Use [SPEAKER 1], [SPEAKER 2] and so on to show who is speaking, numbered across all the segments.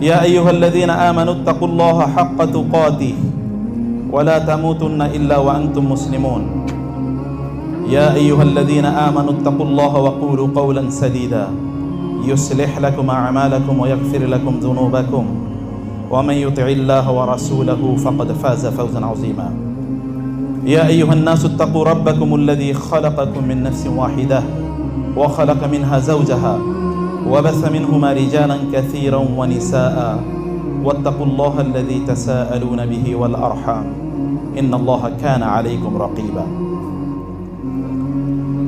[SPEAKER 1] يا أيها الذين آمنوا اتقوا الله حق تقاته ولا تموتن إلا وأنتم مسلمون يا أيها الذين آمنوا اتقوا الله وقولوا قولا سديدا يصلح لكم أعمالكم ويغفر لكم ذنوبكم ومن يطع الله ورسوله فقد فاز فوزا عظيما يا أيها الناس اتقوا ربكم الذي خلقكم من نفس واحدة وخلق منها زوجها وبث منهما رجالا كثيرا ونساء واتقوا الله الذي تساءلون به والأرحام إن الله كان عليكم رقيبا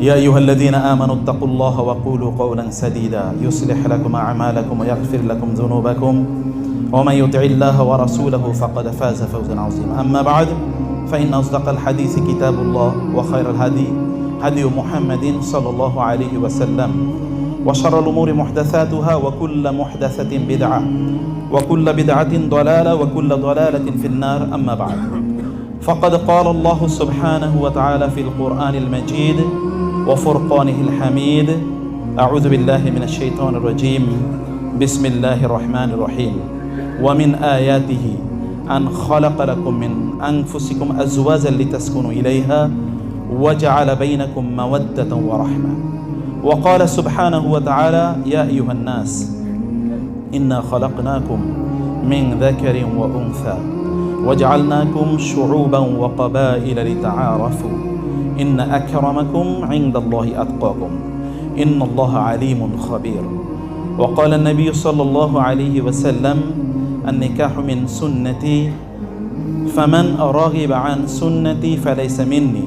[SPEAKER 1] يا أيها الذين آمنوا اتقوا الله وقولوا قولا سديدا يصلح لكم أعمالكم ويغفر لكم ذنوبكم ومن يطع الله ورسوله فقد فاز فوزا عظيما أما بعد فإن أصدق الحديث كتاب الله وخير الهدي هدي محمد صلى الله عليه وسلم وشر الأمور محدثاتها وكل محدثة بدعة وكل بدعة ضلالة وكل ضلالة في النار أما بعد فقد قال الله سبحانه وتعالى في القرآن المجيد وفرقانه الحميد أعوذ بالله من الشيطان الرجيم بسم الله الرحمن الرحيم ومن آياته أن خلق لكم من أنفسكم أزواجا لتسكنوا إليها وجعل بينكم مودة ورحمة وقال سبحانه وتعالى يا أيها الناس إنا خلقناكم من ذكر وأنثى وجعلناكم شعوبا وقبائل لتعارفوا إن أكرمكم عند الله أتقاكم إن الله عليم خبير وقال النبي صلى الله عليه وسلم النكاح من سنتي فمن راغب عن سنتي فليس مني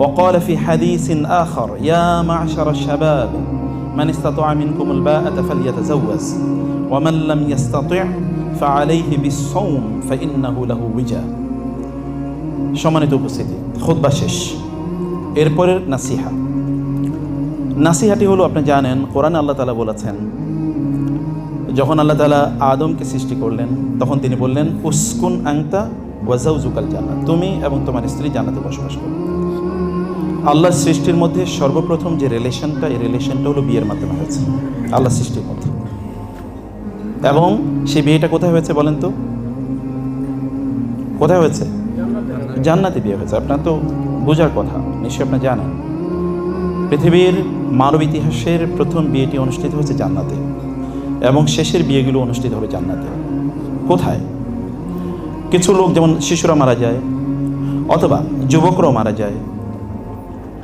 [SPEAKER 1] وقال في حديث آخر يا معشر الشباب من استطاع منكم الباءة فليتزوج ومن لم يستطع فعليه بالصوم فإنه له وجا সম্মানিত উপস্থিতি খুদ্া শেষ এরপরের নাসিহা নাসিহাটি হলো আপনি জানেন কোরআন আল্লাহ তালা বলেছেন যখন আল্লাহ তালা আদমকে সৃষ্টি করলেন তখন তিনি বললেন উস্কুন আংতা ওয়াজাউজুকাল জানা তুমি এবং তোমার স্ত্রী জানাতে বসবাস করো আল্লাহ সৃষ্টির মধ্যে সর্বপ্রথম যে রিলেশনটা এই রিলেশনটা হলো বিয়ের মাধ্যমে হয়েছে আল্লাহ সৃষ্টির মধ্যে এবং সেই বিয়েটা কোথায় হয়েছে বলেন তো কোথায় হয়েছে জান্নাতে বিয়ে হয়েছে আপনার তো বোঝার কথা নিশ্চয়ই আপনি জানেন পৃথিবীর মানব ইতিহাসের প্রথম বিয়েটি অনুষ্ঠিত হয়েছে জান্নাতে এবং শেষের বিয়েগুলো অনুষ্ঠিত হবে জান্নাতে কোথায় কিছু লোক যেমন শিশুরা মারা যায় অথবা যুবকরাও মারা যায়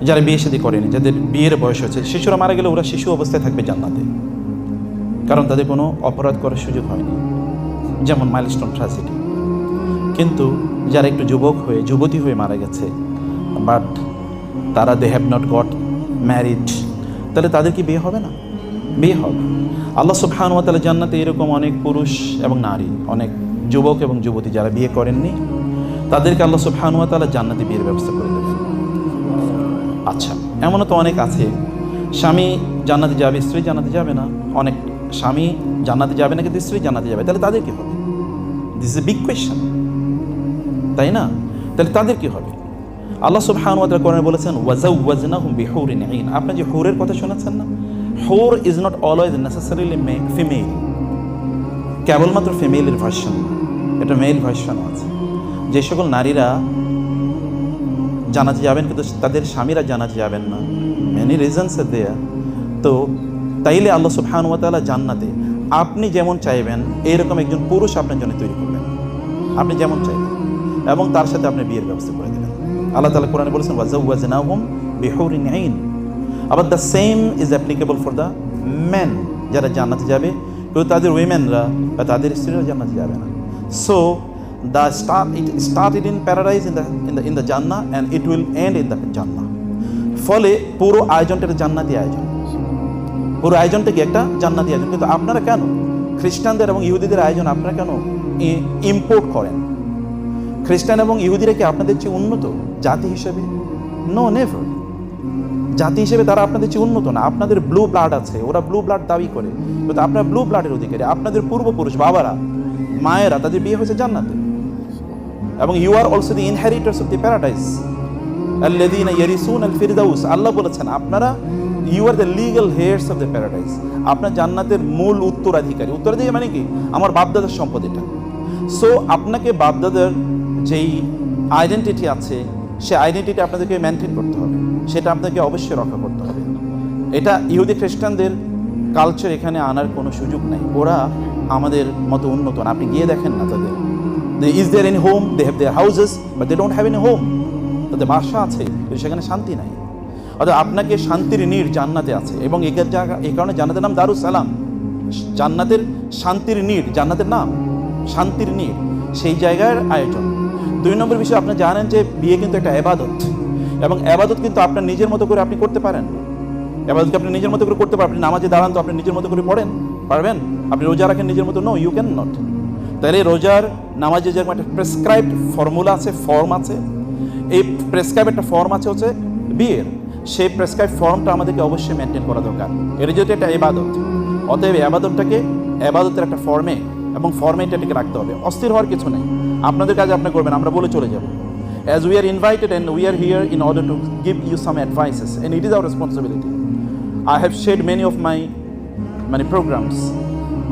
[SPEAKER 1] যারা বিয়ে শাদী করেনি যাদের বিয়ের বয়স হয়েছে শিশুরা মারা গেলে ওরা শিশু অবস্থায় থাকবে জান্নাতে কারণ তাদের কোনো অপরাধ করার সুযোগ হয়নি যেমন মাইলস্টোন ট্রাজেডি কিন্তু যারা একটু যুবক হয়ে যুবতী হয়ে মারা গেছে বাট তারা they have not got married তাহলে তাদের কি বিয়ে হবে না বিয়ে হবে আল্লাহ সুবহানুয়া তাহলে জান্নাতে এরকম অনেক পুরুষ এবং নারী অনেক যুবক এবং যুবতী যারা বিয়ে করেননি তাদেরকে আল্লাহ সুবহানুয়া তালা জান্নাতে বিয়ের ব্যবস্থা করে দেবেন আচ্ছা এমনও তো অনেক আছে স্বামী জানাতে যাবে স্ত্রী জানাতে যাবে না অনেক স্বামী জানাতে যাবে না কিন্তু স্ত্রী জানাতে যাবে তাহলে তাদের কী হবে দিস এ বিগ কোয়েশ্চেন তাই না তাহলে তাদের কী হবে আল্লাহ সুবহান ওয়াতাল করেন বলেছেন ওয়াজা ওয়াজনা হুম বিহৌরিন আইন আপনি যে হোরের কথা শোনাচ্ছেন না হোর is not always necessarily female কেবলমাত্র ফিমেলের ভার্সন এটা মেল ভার্সন আছে যে সকল নারীরা জানাতে যাবেন কিন্তু তাদের স্বামীরা জানাতে যাবেন না মেনি রিজনস দেয়া তো তাইলে আল্লাহ সুবহানুয়াতালা জান্নাতে আপনি যেমন চাইবেন এইরকম একজন পুরুষ আপনার জন্য তৈরি করবেন আপনি যেমন চাইবেন এবং তার সাথে আপনি বিয়ের ব্যবস্থা করে দেবেন আল্লাহ তালা কোরআনে বলেছেন ওয়াজাউয়াজনাহুম ইন আইন আবার the same is applicable for the man যারা জান্নাতে যাবে কেউ তাদের উইমেনরা বা তাদের স্ত্রীরা জান্নাতে যাবে না so the start, it started in paradise in the, in the, in the Jannah and it will end in the Jannah ফলে পুরো আয়োজনটা একটা জান্নাতি আয়োজন পুরো আয়োজনটা কি একটা জান্নাতি আয়োজন কিন্তু আপনারা কেন খ্রিস্টানদের এবং ইহুদিদের আয়োজন আপনারা কেন ইম্পোর্ট করেন খ্রিস্টান এবং ইহুদিরা কি আপনাদের চেয়ে উন্নত জাতি হিসেবে নো নেভার জাতি হিসেবে তারা আপনাদের চেয়ে উন্নত না আপনাদের ব্লু ব্লাড আছে ওরা ব্লু ব্লাড দাবি করে কিন্তু আপনারা ব্লু ব্লাডের অধিকারী আপনাদের পূর্বপুরুষ বাবারা মায়েরা তাদের বিয়ে হয়েছে জান্নাতে এবং you are also the inheritors of the paradise আল্লাদিন ইয়ারিসুন আল ফিরদাউস আল্লাহ বলেছেন আপনারা you are the legal heirs of the paradise আপনার জান্নাতের মূল উত্তরাধিকারী উত্তরাধিকারী মানে কি আমার বাপদাদার সম্পদ এটা সো আপনাকে বাপদাদার যেই আইডেন্টিটি আছে সে আইডেন্টিটি আপনাদেরকে মেনটেন করতে হবে সেটা আপনাকে অবশ্যই রক্ষা করতে হবে এটা ইহুদি খ্রিস্টানদের কালচার এখানে আনার কোনো সুযোগ নাই ওরা আমাদের মতো উন্নত আপনি গিয়ে দেখেন না তাদের They, is there any home They have their houses but they don't have any home তাদের বাসা আছে কিন্তু সেখানে শান্তি নাই অর্থাৎ আপনাকে শান্তির নীড় জান্নাতে আছে এবং এই কারণে জান্নাতের নাম দারুস সালাম জান্নাতের শান্তির নীড় জান্নাতের নাম শান্তির নীড় সেই জায়গার আয়োজন দুই নম্বর বিষয় আপনি জানেন যে বিয়ে কিন্তু একটা আবাদত এবং আবাদত কিন্তু আপনার নিজের মতো করে আপনি করতে পারেন আবাদতকে আপনি নিজের মতো করে করতে পারেন আপনি নামাজে দাঁড়ান তো আপনি নিজের মতো করে পড়েন পারবেন আপনি রোজা রাখেন নিজের মতো নো ইউ ক্যান নট তাহলে রোজার নামাজে যেরকম একটা প্রেসক্রাইব ফর্মুলা আছে ফর্ম আছে এই প্রেসক্রাইব একটা ফর্ম আছে হচ্ছে বিয়ের সেই প্রেসক্রাইব ফর্মটা আমাদেরকে অবশ্যই মেনটেন করা দরকার এটা যেহেতু একটা এবাদত অতএব এবাদতটাকে এবাদতের একটা ফর্মে এবং ফর্মে এটাকে রাখতে হবে অস্থির হওয়ার কিছু নেই আপনাদের কাজ আপনি করবেন আমরা বলে চলে যাব as we are invited and we are here in order to give you some advices and it is our responsibility I have shed many of my মানে প্রোগ্রামস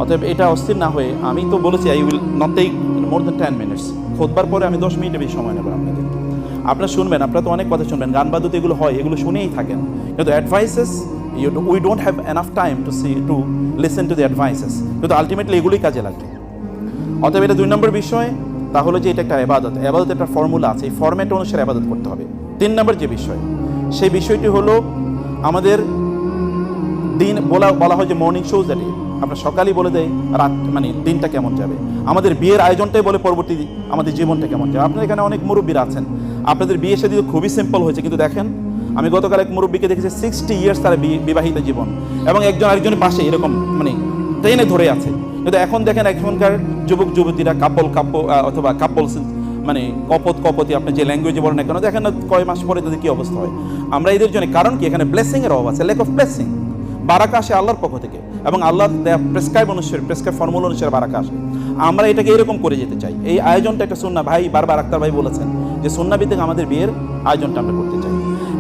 [SPEAKER 1] অতএব এটা অস্থির না হয়ে আমি তো বলেছি I will not take more than ten minutes খোদবার পরে আমি দশ মিনিটে বেশি সময় নেব আপনাদের আপনারা শুনবেন আপনারা তো অনেক কথা শুনবেন গান বাদুতে এগুলো হয় এগুলো শুনেই থাকেন কিন্তু advices you we don't have enough time to see to listen to the advices কিন্তু আলটিমেটলি এগুলোই কাজে লাগবে অতএব এটা দুই নম্বর বিষয় তাহলে যে এটা একটা এবাদত এবাদত একটা ফর্মুলা আছে এই ফর্ম্যাট অনুসারে অ্যাবাদত করতে হবে তিন নম্বর যে বিষয় সেই বিষয়টি হলো আমাদের দিন বলা বলা হয় যে মর্নিং শোজ দ্যাট আমরা সকালেই বলে দেয় রাত মানে দিনটা কেমন যাবে আমাদের বিয়ের আয়োজনটাই বলে পরবর্তী আমাদের জীবনটা কেমন যাবে আপনার এখানে অনেক মুরব্বীরা আছেন আপনাদের বিয়ে সাথে খুবই সিম্পল হয়েছে কিন্তু দেখেন আমি গতকাল এক মুরব্বীকে দেখেছি সিক্সটি ইয়ার্স তার বিবাহিত জীবন এবং একজন আরেকজনের পাশে এরকম মানে ট্রেনে ধরে আছে কিন্তু এখন দেখেন এখনকার যুবক যুবতীরা কাপল কাপ অথবা কাপল মানে কপত কপতি আপনি যে ল্যাঙ্গুয়েজে বলেন কেন দেখেন না কয় মাস পরে যদি কী অবস্থা হয় আমরা এদের জন্য কারণ কি এখানে ব্লেসিংয়ের অভাব আছে লেক অফ ব্লেসিং বারাকা আসে আল্লাহর পক্ষ থেকে এবং আল্লাহ দেয়া প্রেসক্রাইব অনুসারে প্রেসক্রাইব ফর্মুলা অনুসারে বারাকা আসে আমরা এটাকে এরকম করে যেতে চাই এই আয়োজনটা একটা সুন্না ভাই বারবার আক্তার ভাই বলেছেন যে সুন্না ভিত্তিক আমাদের বিয়ের আয়োজনটা আমরা করতে চাই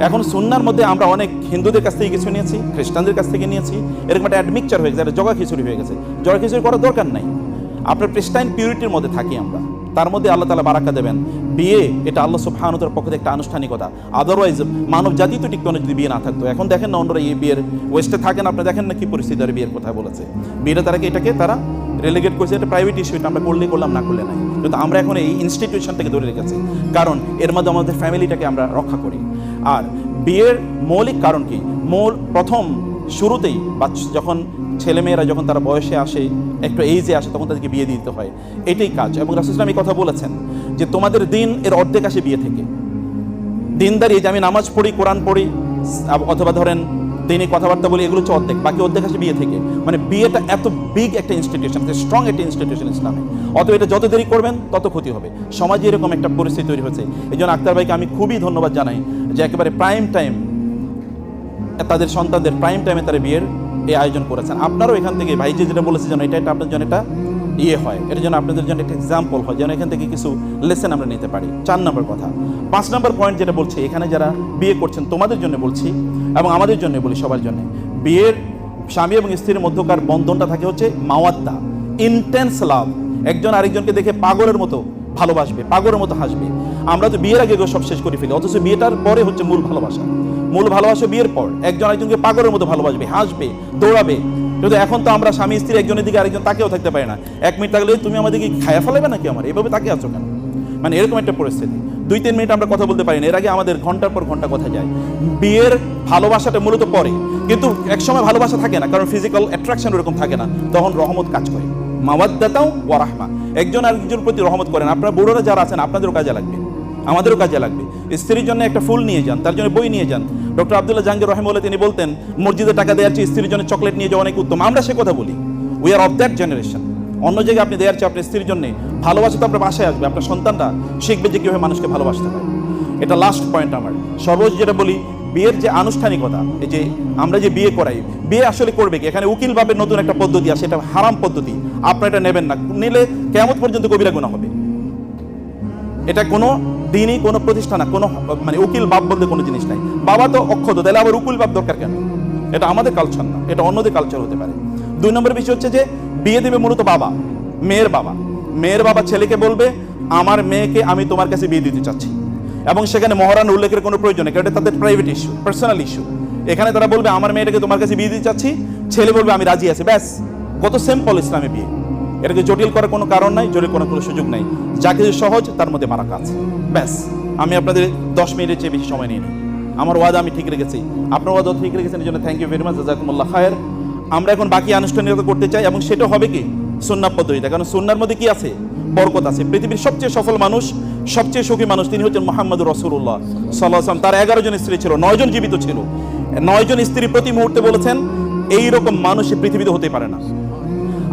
[SPEAKER 1] এখন সুন্নার মধ্যে আমরা অনেক হিন্দুদের কাছ থেকে কিছু নিয়েছি খ্রিস্টানদের কাছ থেকে নিয়েছি এরকম একটা অ্যাডমিকচার হয়ে গেছে একটা জগা খিচুড়ি হয়ে গেছে জগা খিচুড়ি করার দরকার নাই আপনার প্রেস্টাইন পিউরিটির মধ্যে থাকি আমরা তার মধ্যে আল্লাহ তালা বারাক্কা দেবেন বিয়ে এটা আল্লাহ সুফহানতর পক্ষ থেকে একটা আনুষ্ঠানিকতা আদারওয়াইজ মানব জাতি তো টিকতো না যদি বিয়ে না থাকতো এখন দেখেন না অন্যরা এই বিয়ের ওয়েস্টে থাকেন আপনি দেখেন না কি পরিস্থিতি আর বিয়ের কথা বলেছে বিয়েটা তারা এটাকে তারা রেলিগেট করছে এটা প্রাইভেট ইস্যু এটা আমরা করলে করলাম না করলে নাই কিন্তু আমরা এখন এই ইনস্টিটিউশনটাকে ধরে রেখেছি কারণ এর মধ্যে আমাদের ফ্যামিলিটাকে আমরা রক্ষা করি আর বিয়ের মৌলিক কারণ কি মূল প্রথম শুরুতেই বা যখন ছেলেমেয়েরা যখন তারা বয়সে আসে একটু এইজে আসে তখন তাদেরকে বিয়ে দিতে হয় এটাই কাজ এবং রাসুসলাম এই কথা বলেছেন যে তোমাদের দিন এর অর্ধেক আসে বিয়ে থেকে দিনদারি যে আমি নামাজ পড়ি কোরআন পড়ি অথবা ধরেন দিনে কথাবার্তা বলি এগুলো হচ্ছে অর্ধেক বাকি অর্ধেক আসে বিয়ে থেকে মানে বিয়েটা এত বিগ একটা ইনস্টিটিউশন স্ট্রং একটা ইনস্টিটিউশন ইসলামে অত এটা যত দেরি করবেন তত ক্ষতি হবে সমাজে এরকম একটা পরিস্থিতি তৈরি হয়েছে এই জন্য আক্তার ভাইকে আমি খুবই ধন্যবাদ জানাই যে একেবারে প্রাইম টাইম তাদের সন্তানদের প্রাইম টাইমে তারা বিয়ের এই আয়োজন করেছেন আপনারও এখান থেকে ভাই যে যেটা বলেছে যেন এটা এটা আপনার জন্য এটা ইয়ে হয় এটা জন্য আপনাদের জন্য একটা এক্সাম্পল হয় যেন এখান থেকে কিছু লেসেন আমরা নিতে পারি চার নম্বর কথা পাঁচ নম্বর পয়েন্ট যেটা বলছি এখানে যারা বিয়ে করছেন তোমাদের জন্য বলছি এবং আমাদের জন্য বলি সবার জন্য বিয়ের স্বামী এবং স্ত্রীর মধ্যকার বন্ধনটা থাকে হচ্ছে মাওয়াত্তা ইন্টেন্স লাভ একজন আরেকজনকে দেখে পাগলের মতো ভালোবাসবে পাগলের মতো হাসবে আমরা তো বিয়ের আগে সব শেষ করে ফেলি অথচ বিয়েটার পরে হচ্ছে মূল ভালোবাসা মূল ভালোবাসা বিয়ের পর একজন একজনকে পাগলের মতো ভালোবাসবে হাসবে দৌড়াবে কিন্তু এখন তো আমরা স্বামী স্ত্রী একজনের দিকে আরেকজন তাকেও থাকতে পারি না এক মিনিট থাকলে তুমি আমাদেরকে খায়া ফেলাবে নাকি আমার এভাবে তাকে আছো কেন মানে এরকম একটা পরিস্থিতি দুই তিন মিনিট আমরা কথা বলতে পারি না এর আগে আমাদের ঘন্টার পর ঘন্টা কথা যায় বিয়ের ভালোবাসাটা মূলত পরে কিন্তু একসময় ভালোবাসা থাকে না কারণ ফিজিক্যাল অ্যাট্রাকশন ওরকম থাকে না তখন রহমত কাজ করে মাওয়াদ্দাতাও ওয়ারাহমা একজন আরেকজনের প্রতি রহমত করেন আপনার বুড়োরা যারা আছেন আপনাদেরও কাজে লাগবে আমাদেরও কাজে লাগবে স্ত্রীর জন্য একটা ফুল নিয়ে যান তার জন্য বই নিয়ে যান ডক্টর আবদুল্লাহ জাহাঙ্গীর রহমুল্লাহ তিনি বলতেন মসজিদে টাকা দেওয়ার চেয়ে স্ত্রীর জন্য চকলেট নিয়ে যাওয়া অনেক উত্তম আমরা সে কথা বলি we are of that generation অন্য জায়গায় আপনি দেওয়ার চেয়ে আপনার স্ত্রীর জন্য ভালোবাসা তো আপনার বাসায় আসবে আপনার সন্তানটা শিখবে যে কীভাবে মানুষকে ভালোবাসতে হয় এটা লাস্ট পয়েন্ট আমার সর্বোচ্চ যেটা বলি বিয়ের যে আনুষ্ঠানিকতা এই যে আমরা যে বিয়ে করাই বিয়ে আসলে করবে কি এখানে উকিল নতুন একটা পদ্ধতি আছে এটা হারাম পদ্ধতি আপনারা এটা নেবেন না নিলে কেমন পর্যন্ত কবিরা গুণা হবে এটা কোনো দিনই কোনো প্রতিষ্ঠান না কোনো মানে উকিল বাপ বলতে কোনো জিনিস নাই বাবা তো অক্ষত তাহলে আবার উকিল বাপ দরকার কেন এটা আমাদের কালচার না এটা অন্যদের কালচার হতে পারে দুই নম্বর বিষয় হচ্ছে যে বিয়ে দেবে মূলত বাবা মেয়ের বাবা মেয়ের বাবা ছেলেকে বলবে আমার মেয়েকে আমি তোমার কাছে বিয়ে দিতে চাচ্ছি এবং সেখানে মহারান উল্লেখের কোনো প্রয়োজন নেই এটা তাদের প্রাইভেট ইস্যু পার্সোনাল ইস্যু এখানে তারা বলবে আমার মেয়েটাকে তোমার কাছে বিয়ে দিতে চাচ্ছি ছেলে বলবে আমি রাজি আছি ব্যাস কত সিম্পল ইসলামে বিয়ে এটাকে জটিল করার কোনো কারণ নাই জটিল করার কোনো সুযোগ নাই যা কিছু সহজ তার মধ্যে মারা কাজ ব্যাস আমি আপনাদের দশ মিনিটের চেয়ে বেশি সময় নিয়ে নিই আমার ওয়াদা আমি ঠিক রেখেছি আপনার ওয়াদা ঠিক রেখেছেন এই জন্য থ্যাংক ইউ ভেরি মাচ জাজাকুমুল্লাহ খায়ের আমরা এখন বাকি আনুষ্ঠানিকতা করতে চাই এবং সেটা হবে কি সুন্নার পদ্ধতিতে কারণ সুন্নার মধ্যে কি আছে বরকত আছে পৃথিবীর সবচেয়ে সফল মানুষ সবচেয়ে সুখী মানুষ তিনি হচ্ছেন মোহাম্মদ রসুল্লাহ সাল্লাহাম তার এগারো জন স্ত্রী ছিল নয়জন জীবিত ছিল নয়জন স্ত্রী প্রতি মুহূর্তে বলেছেন এইরকম মানুষ পৃথিবীতে হতে পারে না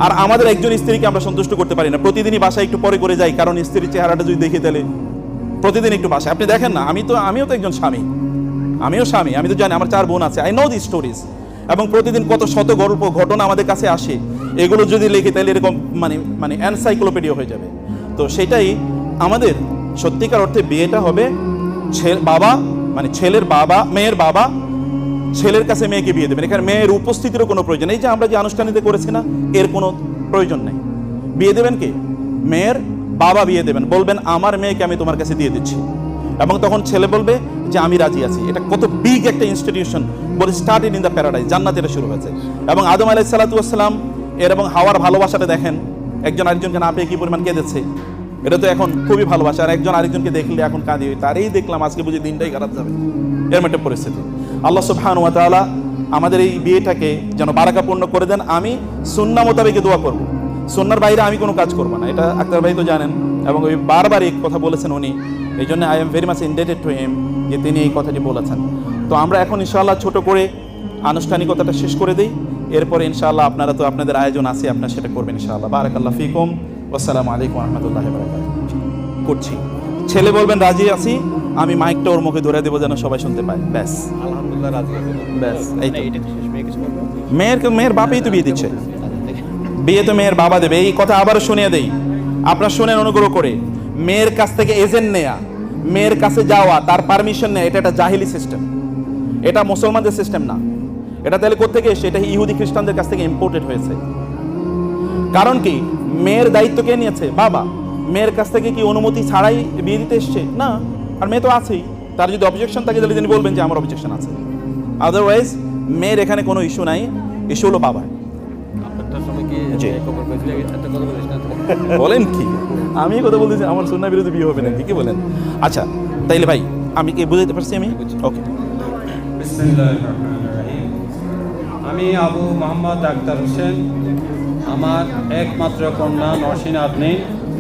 [SPEAKER 1] আর আমাদের একজন স্ত্রীকে আমরা সন্তুষ্ট করতে পারি না প্রতিদিনই বাসায় একটু পরে করে যাই কারণ স্ত্রীর চেহারাটা যদি দেখে তাহলে প্রতিদিন একটু বাসায় আপনি দেখেন না আমি তো আমিও তো একজন স্বামী আমিও স্বামী আমি তো জানি আমার চার বোন আছে আই নো দি স্টোরিজ এবং প্রতিদিন কত শত গল্প ঘটনা আমাদের কাছে আসে এগুলো যদি লিখি তাহলে এরকম মানে মানে অ্যানসাইক্লোপিডিয়া হয়ে যাবে তো সেটাই আমাদের সত্যিকার অর্থে বিয়েটা হবে বাবা মানে ছেলের বাবা মেয়ের বাবা ছেলের কাছে মেয়েকে বিয়ে দেবেন এখানে মেয়ের উপস্থিতিরও কোনো প্রয়োজন নেই যে আমরা যে আনুষ্ঠানিতে করেছি না এর কোনো প্রয়োজন নেই বিয়ে দেবেন কে মেয়ের বাবা বিয়ে দেবেন বলবেন আমার মেয়েকে আমি তোমার কাছে দিয়ে দিচ্ছি এবং তখন ছেলে বলবে যে আমি রাজি আছি এটা কত বিগ একটা ইনস্টিটিউশন বলে স্টার্ট ইন দ্য প্যারাডাইজ জান্নাত এটা শুরু হয়েছে এবং আদম আলাই সালাতু আসসালাম এর এবং হাওয়ার ভালোবাসাটা দেখেন একজন আরেকজনকে না পেয়ে কি পরিমাণ কেঁদেছে এটা তো এখন খুবই ভালোবাসা আর একজন আরেকজনকে দেখলে এখন কাঁদি তারই দেখলাম আজকে বুঝি দিনটাই খারাপ যাবে এরম একটা পরিস্থিতি আল্লাহ সুবহান ওয়া তাআলা আমাদের এই বিয়েটাকে যেন বারাকাপূর্ণ করে দেন আমি সুন্না মোতাবেক দোয়া করব সুন্নার বাইরে আমি কোনো কাজ করবো না এটা আক্তার ভাই তো জানেন এবং ওই বারবার এই কথা বলেছেন উনি এই জন্য I am very much indebted to him যে তিনি এই কথাটি বলেছেন তো আমরা এখন ইনশাআল্লাহ ছোট করে আনুষ্ঠানিকতাটা শেষ করে দিই এরপরে ইনশাআল্লাহ আপনারা তো আপনাদের আয়োজন আছে আপনারা সেটা করবেন ইনশাআল্লাহ বারাকাল্লাহ ফিকুম আসসালামু আলাইকুম রহমতুল্লাহ করছি ছেলে বলবেন রাজি আছি আমি মাইকটা ওর মুখে ধরে দেবো যেন সবাই শুনতে পায় ব্যাস আলহামদুলিল্লাহ ব্যাস মেয়ের মেয়ের বাপেই তো বিয়ে দিচ্ছে বিয়ে তো মেয়ের বাবা দেবে এই কথা আবার শুনিয়ে দেই আপনার শোনেন অনুগ্রহ করে মেয়ের কাছ থেকে এজেন্ট নেয়া মেয়ের কাছে যাওয়া তার পারমিশন নেয়া এটা একটা জাহিলি সিস্টেম এটা মুসলমানদের সিস্টেম না এটা তাহলে কোথেকে এসে এটা ইহুদি খ্রিস্টানদের কাছ থেকে ইম্পোর্টেড হয়েছে কারণ কি মেয়ের দায়িত্ব কে নিয়েছে বাবা মেয়ের কাছ থেকে কি অনুমতি ছাড়াই বিয়ে দিতে এসছে না আর মেয়ে তো আছেই তার যদি অবজেকশন থাকে তাহলে তিনি বলবেন যে আমার অবজেকশন আছে আদারওয়াইজ মেয়ের এখানে কোনো ইস্যু নাই ইস্যু হলো বাবার বলেন কি আমি কথা বলতেছি আমার সুন্না বিরোধী বিয়ে হবে নাকি কি বলেন আচ্ছা তাইলে ভাই আমি কি বুঝাইতে পারছি আমি ওকে
[SPEAKER 2] আমি আবু মোহাম্মদ আক্তার হোসেন আমার একমাত্র কন্যা নরসিন আপনি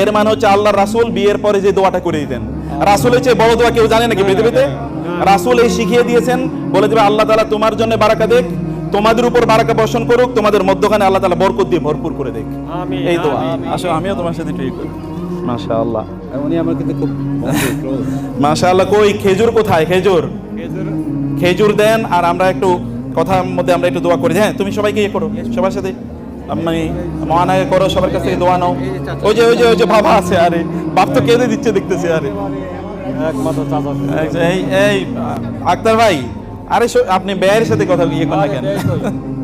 [SPEAKER 1] এর মানে হচ্ছে আল্লাহ রাসুল বিয়ের পরে যে দোয়াটা করে দিতেন রাসুলের চেয়ে বড় দোয়া কেউ জানে নাকি পৃথিবীতে রাসুল এই শিখিয়ে দিয়েছেন বলে দেবে আল্লাহ তালা তোমার জন্য বারাকা দেখ তোমাদের উপর বারাকা বর্ষণ করুক তোমাদের মধ্যখানে আল্লাহ তালা বরকত দিয়ে ভরপুর করে দেখ এই দোয়া আসো আমিও তোমার সাথে ঠিক করি আল্লাহ উনি আমার কিন্তু খুব আল্লাহ কই খেজুর কোথায় খেজুর খেজুর দেন আর আমরা একটু কথার মধ্যে আমরা একটু দোয়া করি হ্যাঁ তুমি সবাইকে ইয়ে করো সবার সাথে মানে মহানায় করো সবার কাছে দোয়া নাও ওই যে ওই যে ওই যে বাবা আছে আরে বাপ তো কেঁদে দিচ্ছে দেখতেছি আরে এই এই আক্তার ভাই আরে আপনি ব্যয়ের সাথে কথা ইয়ে করেন কেন হ্যাঁ,